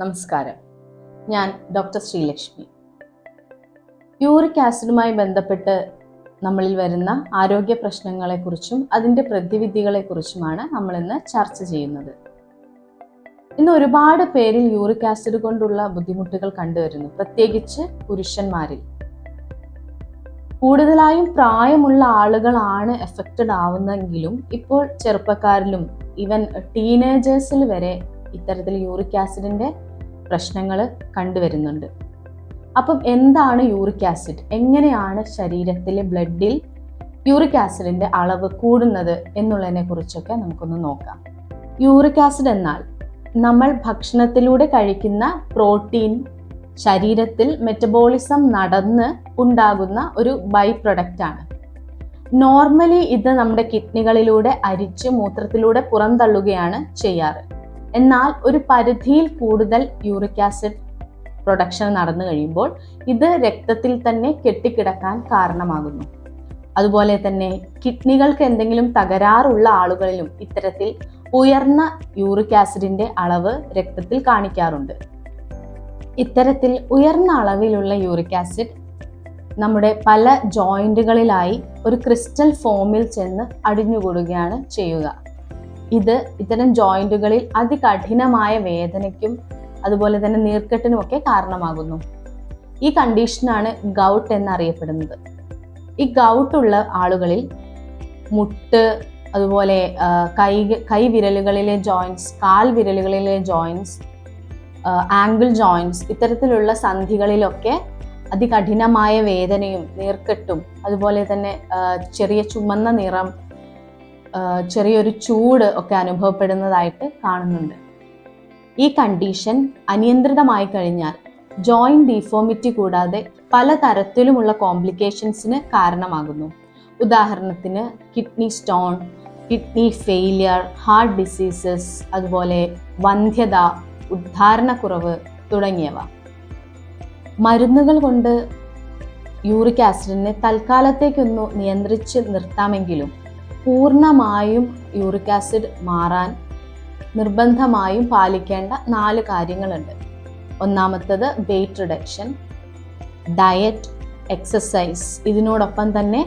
നമസ്കാരം. ഞാൻ doctor Sreelakshmi. Uric ആസിഡുമായി ബന്ധപ്പെട്ട് നമ്മളിൽ വരുന്ന ആരോഗ്യ പ്രശ്നങ്ങളെക്കുറിച്ചും അതിന്റെ പ്രതിവിധികളെക്കുറിച്ചുമാണ് നമ്മൾ ഇന്ന് ചർച്ച ചെയ്യുന്നത്. ഇന്ന് ഒരുപാട് പേരിൽ യൂറിക് ആസിഡ് കൊണ്ടുള്ള ബുദ്ധിമുട്ടുകൾ കണ്ടുവരുന്നു പ്രത്യേകിച്ച് പുരുഷന്മാരിൽ. കൂടുതലായും പ്രായമുള്ള ആളുകളാണ് എഫക്റ്റഡ് ആവുന്നതെങ്കിലും ഇപ്പോൾ ചെറുപ്പക്കാരിലും ഈവൻ ടീനേജേഴ്സിൽ വരെ ഇത്തരത്തിൽ യൂറിക് ആസിഡിന്റെ പ്രശ്നങ്ങൾ കണ്ടുവരുന്നുണ്ട്. അപ്പം എന്താണ് യൂറിക് ആസിഡ്? എങ്ങനെയാണ് ശരീരത്തിലെ ബ്ലഡിൽ യൂറിക് ആസിഡിന്റെ അളവ് കൂടുന്നത് എന്നുള്ളതിനെ കുറിച്ചൊക്കെ നമുക്കൊന്ന് നോക്കാം. യൂറിക് ആസിഡ് എന്നാൽ നമ്മൾ ഭക്ഷണത്തിലൂടെ കഴിക്കുന്ന പ്രോട്ടീൻ ശരീരത്തിൽ മെറ്റബോളിസം നടന്ന് ഉണ്ടാകുന്ന ഒരു ബൈ ആണ്. നോർമലി ഇത് നമ്മുടെ കിഡ്നികളിലൂടെ അരിച്ച് മൂത്രത്തിലൂടെ പുറന്തള്ളുകയാണ് ചെയ്യാറ്. എന്നാൽ ഒരു പരിധിയിൽ കൂടുതൽ യൂറിക് ആസിഡ് പ്രൊഡക്ഷൻ നടന്നു കഴിയുമ്പോൾ ഇത് രക്തത്തിൽ തന്നെ കെട്ടിക്കിടക്കാൻ കാരണമാകുന്നു. അതുപോലെ തന്നെ കിഡ്നികൾക്ക് എന്തെങ്കിലും തകരാറുള്ള ആളുകളിലും ഇത്തരത്തിൽ ഉയർന്ന യൂറിക് ആസിഡിന്റെ അളവ് രക്തത്തിൽ കാണിക്കാറുണ്ട്. ഇത്തരത്തിൽ ഉയർന്ന അളവിലുള്ള യൂറിക് ആസിഡ് നമ്മുടെ പല ജോയിന്റുകളിലായി ഒരു ക്രിസ്റ്റൽ ഫോമിൽ ചെന്ന് അടിഞ്ഞുകൂടുകയാണ് ചെയ്യുക. ഇത് ഇത്തരം ജോയിന്റുകളിൽ അതികഠിനമായ വേദനയ്ക്കും അതുപോലെ തന്നെ നീർക്കെട്ടിനും ഒക്കെ കാരണമാകുന്നു. ഈ കണ്ടീഷനാണ് ഗൗട്ട് എന്നറിയപ്പെടുന്നത്. ഈ ഗൗട്ടുള്ള ആളുകളിൽ മുട്ട് അതുപോലെ കൈ കൈവിരലുകളിലെ ജോയിൻസ് കാൽ വിരലുകളിലെ ജോയിൻസ് ആംഗിൾ ജോയിൻസ് ഇത്തരത്തിലുള്ള സന്ധികളിലൊക്കെ അതികഠിനമായ വേദനയും നീർക്കെട്ടും അതുപോലെ തന്നെ ചെറിയ ചുമന്ന നിറം ചെറിയൊരു ചൂട് ഒക്കെ അനുഭവപ്പെടുന്നതായിട്ട് കാണുന്നുണ്ട്. ഈ കണ്ടീഷൻ അനിയന്ത്രിതമായി കഴിഞ്ഞാൽ ജോയിന്റ് ഡീഫോമിറ്റി കൂടാതെ പലതരത്തിലുമുള്ള കോംപ്ലിക്കേഷൻസിന് കാരണമാകുന്നു. ഉദാഹരണത്തിന് kidney stone kidney failure heart diseases അതുപോലെ വന്ധ്യത ഉദ്ധാരണക്കുറവ് തുടങ്ങിയവ. മരുന്നുകൾ കൊണ്ട് യൂറിക് ആസിഡിനെ തൽക്കാലത്തേക്കൊന്നു നിയന്ത്രിച്ച് നിർത്താമെങ്കിലും പൂർണമായും യൂറിക് ആസിഡ് മാറാൻ നിർബന്ധമായും പാലിക്കേണ്ട നാല് കാര്യങ്ങളുണ്ട്. ഒന്നാമത്തത് വെയിറ്റ് റിഡക്ഷൻ ഡയറ്റ് എക്സസൈസ് ഇതിനോടൊപ്പം തന്നെ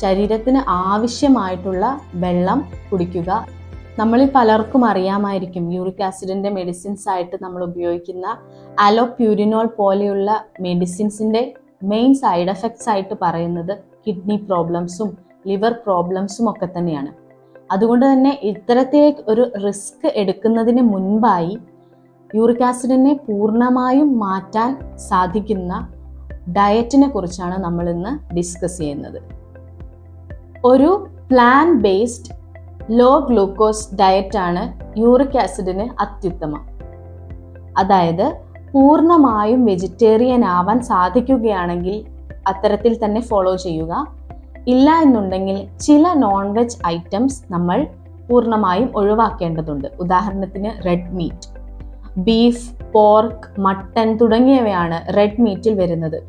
ശരീരത്തിന് ആവശ്യമായിട്ടുള്ള വെള്ളം കുടിക്കുക. നമ്മളിൽ പലർക്കും അറിയാമായിരിക്കും യൂറിക് ആസിഡിന്റെ മെഡിസിൻസ് ആയിട്ട് നമ്മൾ ഉപയോഗിക്കുന്ന അലോപ്യൂരിനോൾ പോലെയുള്ള മെഡിസിൻസിന്റെ മെയിൻ സൈഡ് എഫക്ട്സ് ആയിട്ട് പറയുന്നത് കിഡ്നി പ്രോബ്ലംസും ലിവർ പ്രോബ്ലംസും ഒക്കെ തന്നെയാണ്. അതുകൊണ്ട് തന്നെ ഇത്തരത്തിലേക്ക് ഒരു റിസ്ക് എടുക്കുന്നതിന് മുൻപായി യൂറിക് ആസിഡിനെ പൂർണമായും മാറ്റാൻ സാധിക്കുന്ന ഡയറ്റിനെ കുറിച്ചാണ് നമ്മൾ ഇന്ന് ഡിസ്കസ് ചെയ്യുന്നത്. ഒരു പ്ലാൻ ബേസ്ഡ് ലോ ഗ്ലൂക്കോസ് ഡയറ്റാണ് യൂറിക് ആസിഡിന് അത്യുത്തമം. അതായത് പൂർണമായും വെജിറ്റേറിയൻ ആവാൻ സാധിക്കുകയാണെങ്കിൽ അത്തരത്തിൽ തന്നെ ഫോളോ ചെയ്യുക. ഇല്ല എന്നുണ്ടെങ്കിൽ ചില നോൺ വെജ് ഐറ്റംസ് നമ്മൾ പൂർണമായും ഒഴിവാക്കേണ്ടതുണ്ട്. ഉദാഹരണത്തിന് red meat beef pork mutton തുടങ്ങിയവയാണ് റെഡ് മീറ്റിൽ വരുന്നത്.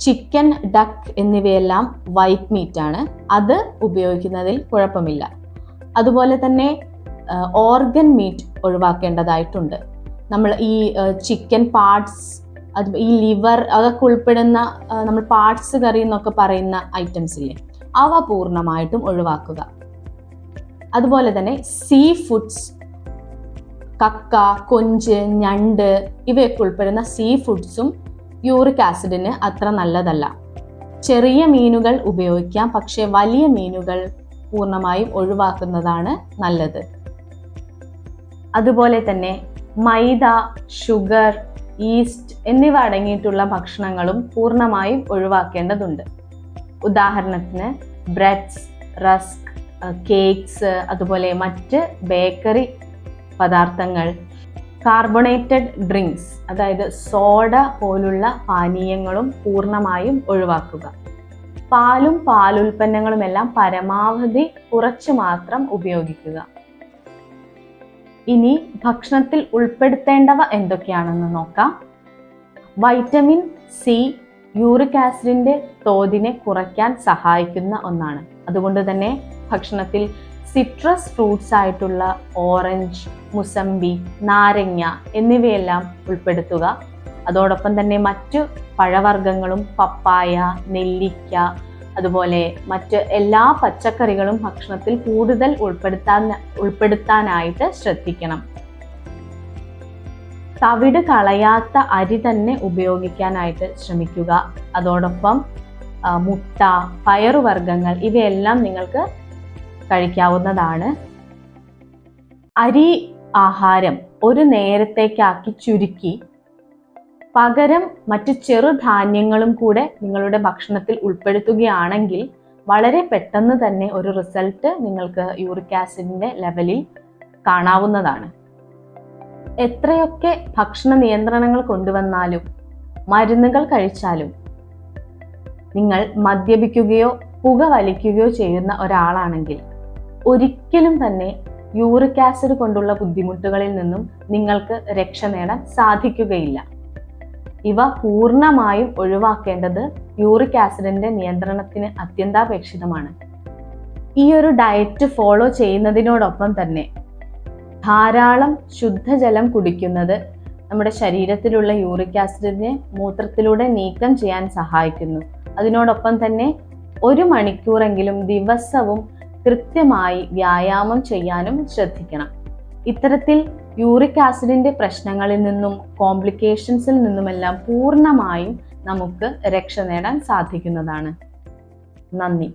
ചിക്കൻ ഡക്ക് എന്നിവയെല്ലാം വൈറ്റ് മീറ്റ് ആണ്. അത് ഉപയോഗിക്കുന്നതിൽ കുഴപ്പമില്ല. അതുപോലെ തന്നെ ഓർഗൻ മീറ്റ് ഒഴിവാക്കേണ്ടതായിട്ടുണ്ട്. നമ്മൾ ഈ ചിക്കൻ പാർട്സ് അത് ഈ ലിവർ അതൊക്കെ ഉൾപ്പെടുന്ന നമ്മൾ പാർട്സ് കറി എന്നൊക്കെ പറയുന്ന ഐറ്റംസ് ഇല്ലേ? അവ പൂർണമായിട്ടും ഒഴിവാക്കുക. അതുപോലെ തന്നെ സീ ഫുഡ്സ് കക്ക കൊഞ്ച് ഞണ്ട് ഇവയൊക്കെ ഉൾപ്പെടുന്ന സീ ഫുഡ്സും യൂറിക് ആസിഡിന് അത്ര നല്ലതല്ല. ചെറിയ മീനുകൾ ഉപയോഗിക്കാം പക്ഷേ വലിയ മീനുകൾ പൂർണമായും ഒഴിവാക്കുന്നതാണ് നല്ലത്. അതുപോലെ തന്നെ മൈദ ഷുഗർ ഈസ്റ്റ് എന്നിവ അടങ്ങിയിട്ടുള്ള ഭക്ഷണങ്ങളും പൂർണമായും ഒഴിവാക്കേണ്ടതുണ്ട്. ഉദാഹരണത്തിന് ബ്രെഡ്സ് റസ്ക് കേക്ക്സ് അതുപോലെ മറ്റ് ബേക്കറി പദാർത്ഥങ്ങൾ കാർബണേറ്റഡ് ഡ്രിങ്ക്സ് അതായത് സോഡ പോലുള്ള പാനീയങ്ങളും പൂർണമായും ഒഴിവാക്കുക. പാലും പാലുൽപ്പന്നങ്ങളുമെല്ലാം പരമാവധി കുറച്ച് മാത്രം ഉപയോഗിക്കുക. ഇനി ഭക്ഷണത്തിൽ ഉൾപ്പെടുത്തേണ്ടവ എന്തൊക്കെയാണെന്ന് നോക്കാം. വൈറ്റമിൻ സി യൂറിക് ആസിഡിന്റെ തോതിനെ കുറയ്ക്കാൻ സഹായിക്കുന്ന ഒന്നാണ്. അതുകൊണ്ട് തന്നെ ഭക്ഷണത്തിൽ സിട്രസ് ഫ്രൂട്ട്സ് ആയിട്ടുള്ള ഓറഞ്ച് മുസംബി നാരങ്ങ എന്നിവയെല്ലാം ഉൾപ്പെടുത്തുക. അതോടൊപ്പം തന്നെ മറ്റു പഴവർഗങ്ങളും പപ്പായ നെല്ലിക്ക അതുപോലെ മറ്റ് എല്ലാ പച്ചക്കറികളും ഭക്ഷണത്തിൽ കൂടുതൽ ഉൾപ്പെടുത്താൻ ഉൾപ്പെടുത്താനായിട്ട് ശ്രദ്ധിക്കണം. തവിട് കളയാത്ത അരി തന്നെ ഉപയോഗിക്കാനായിട്ട് ശ്രമിക്കുക. അതോടൊപ്പം മുട്ട പയറുവർഗങ്ങൾ ഇവയെല്ലാം നിങ്ങൾക്ക് കഴിക്കാവുന്നതാണ്. അരി ആഹാരം ഒരു നേരത്തേക്കാക്കി ചുരുക്കി പകരം മറ്റു ചെറുധാന്യങ്ങളും കൂടെ നിങ്ങളുടെ ഭക്ഷണത്തിൽ ഉൾപ്പെടുത്തുകയാണെങ്കിൽ വളരെ പെട്ടെന്ന് തന്നെ ഒരു റിസൾട്ട് നിങ്ങൾക്ക് യൂറിക് ആസിഡിന്റെ ലെവലിൽ കാണാവുന്നതാണ്. എത്രയൊക്കെ ഭക്ഷണ നിയന്ത്രണങ്ങൾ കൊണ്ടുവന്നാലും മരുന്നുകൾ കഴിച്ചാലും നിങ്ങൾ മദ്യപിക്കുകയോ പുക വലിക്കുകയോ ചെയ്യുന്ന ഒരാളാണെങ്കിൽ ഒരിക്കലും തന്നെ യൂറിക് ആസിഡ് കൊണ്ടുള്ള ബുദ്ധിമുട്ടുകളിൽ നിന്നും നിങ്ങൾക്ക് രക്ഷ നേടാൻ സാധിക്കുകയില്ല. ഇവ പൂർണമായും ഒഴിവാക്കേണ്ടത് യൂറിക് ആസിഡിന്റെ നിയന്ത്രണത്തിന് അത്യന്താപേക്ഷിതമാണ്. ഈ ഒരു ഡയറ്റ് ഫോളോ ചെയ്യുന്നതിനോടൊപ്പം തന്നെ ധാരാളം ശുദ്ധജലം കുടിക്കുന്നത് നമ്മുടെ ശരീരത്തിലുള്ള യൂറിക് ആസിഡിനെ മൂത്രത്തിലൂടെ നീക്കം ചെയ്യാൻ സഹായിക്കുന്നു. അതിനോടൊപ്പം തന്നെ ഒരു മണിക്കൂറെങ്കിലും ദിവസവും കൃത്യമായി വ്യായാമം ചെയ്യാനും ശ്രദ്ധിക്കണം. ഇത്തരത്തിൽ യൂറിക് ആസിഡിന്റെ പ്രശ്നങ്ങളിൽ നിന്നും കോംപ്ലിക്കേഷൻസിൽ നിന്നുമെല്ലാം പൂർണമായും നമുക്ക് രക്ഷ നേടാൻ സാധിക്കുന്നതാണ്. നന്ദി.